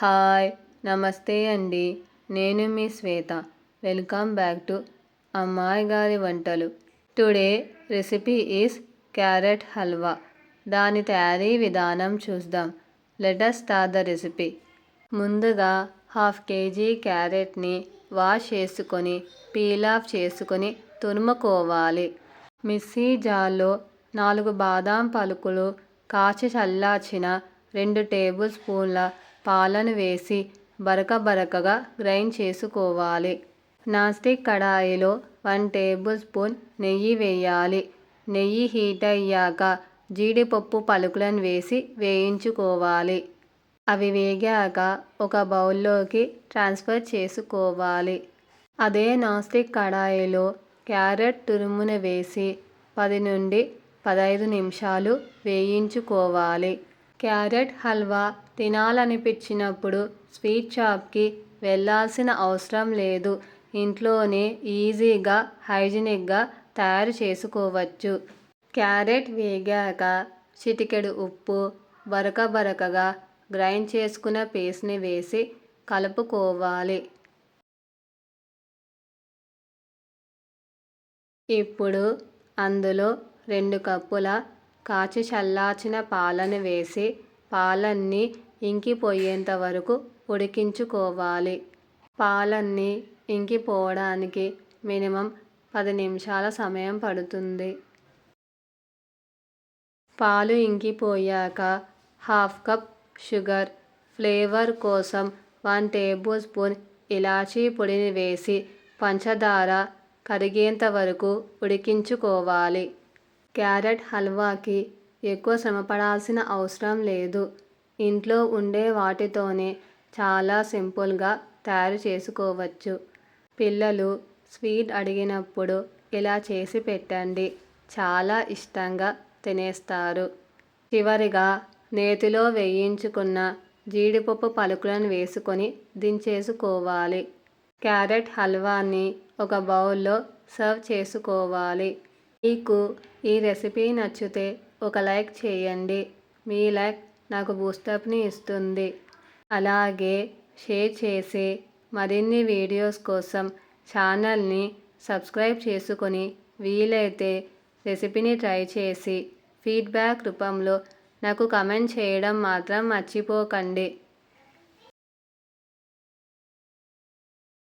Hi నమస్తే అండి. నేను మీ శ్వేత. వెల్కమ్ బ్యాక్ టు అమ్మాయి గారి వంటలు. Today recipe is carrot halwa. దాని తయారీ విధానం చూద్దాం. Let's start the recipe. ముందుగా హాఫ్ కేజీ క్యారెట్ని వాష్ చేసుకొని పీల్ ఆఫ్ చేసుకొని తురుముకోవాలి. మిక్సీ జార్లో నాలుగు బాదాం పలుకులు కాచి చల్లార్చిన రెండు టేబుల్ స్పూన్ల పాలను వేసి బరక బరకగా గ్రైండ్ చేసుకోవాలి. నాస్టిక్ కడాయిలో వన్ టేబుల్ స్పూన్ నెయ్యి వేయాలి. నెయ్యి హీట్ అయ్యాక జీడిపప్పు పలుకులను వేసి వేయించుకోవాలి. అవి వేగాక ఒక బౌల్లోకి ట్రాన్స్ఫర్ చేసుకోవాలి. అదే నాస్టిక్ కడాయిలో క్యారెట్ తురుమును వేసి పది నుండి పదహైదు నిమిషాలు వేయించుకోవాలి. క్యారెట్ హల్వా తినాలనిపించినప్పుడు స్వీట్ షాప్కి వెళ్ళాల్సిన అవసరం లేదు. ఇంట్లోనే ఈజీగా హైజీనిక్గా తయారు చేసుకోవచ్చు. క్యారెట్ వేగాక చిటికెడు ఉప్పు బరక బరకగా గ్రైండ్ చేసుకున్న పేస్ట్ని వేసి కలుపుకోవాలి. ఇప్పుడు అందులో రెండు కప్పుల కాచి చల్లార్చిన పాలను వేసి పాలన్నీ ఇంకిపోయేంత వరకు ఉడికించుకోవాలి. పాలన్నీ ఇంకిపోవడానికి మినిమం పది నిమిషాల సమయం పడుతుంది. పాలు ఇంకిపోయాక హాఫ్ కప్ షుగర్ ఫ్లేవర్ కోసం వన్ టేబుల్ స్పూన్ ఇలాచీ పొడిని వేసి పంచదార కరిగేంత వరకు ఉడికించుకోవాలి. క్యారెట్ హల్వాకి ఎక్కువ శ్రమపడాల్సిన అవసరం లేదు. ఇంట్లో ఉండే వాటితోనే చాలా సింపుల్గా తయారు చేసుకోవచ్చు. పిల్లలు స్వీట్ అడిగినప్పుడు ఇలా చేసి పెట్టండి. చాలా ఇష్టంగా తినేస్తారు. చివరిగా నేతిలో వేయించుకున్న జీడిపప్పు పలుకులను వేసుకొని దించేసుకోవాలి. క్యారెట్ హల్వాని ఒక బౌల్లో సర్వ్ చేసుకోవాలి. మీకు ఈ రెసిపీ నచ్చితే ఒక లైక్ చేయండి. మీ లైక్ నాకు బూస్టప్ని ఇస్తుంది. అలాగే షేర్ చేసి మరిన్ని వీడియోస్ కోసం ఛానల్ని సబ్స్క్రైబ్ చేసుకొని వీలైతే రెసిపీని ట్రై చేసి ఫీడ్బ్యాక్ రూపంలో నాకు కమెంట్ చేయడం మాత్రం మర్చిపోకండి.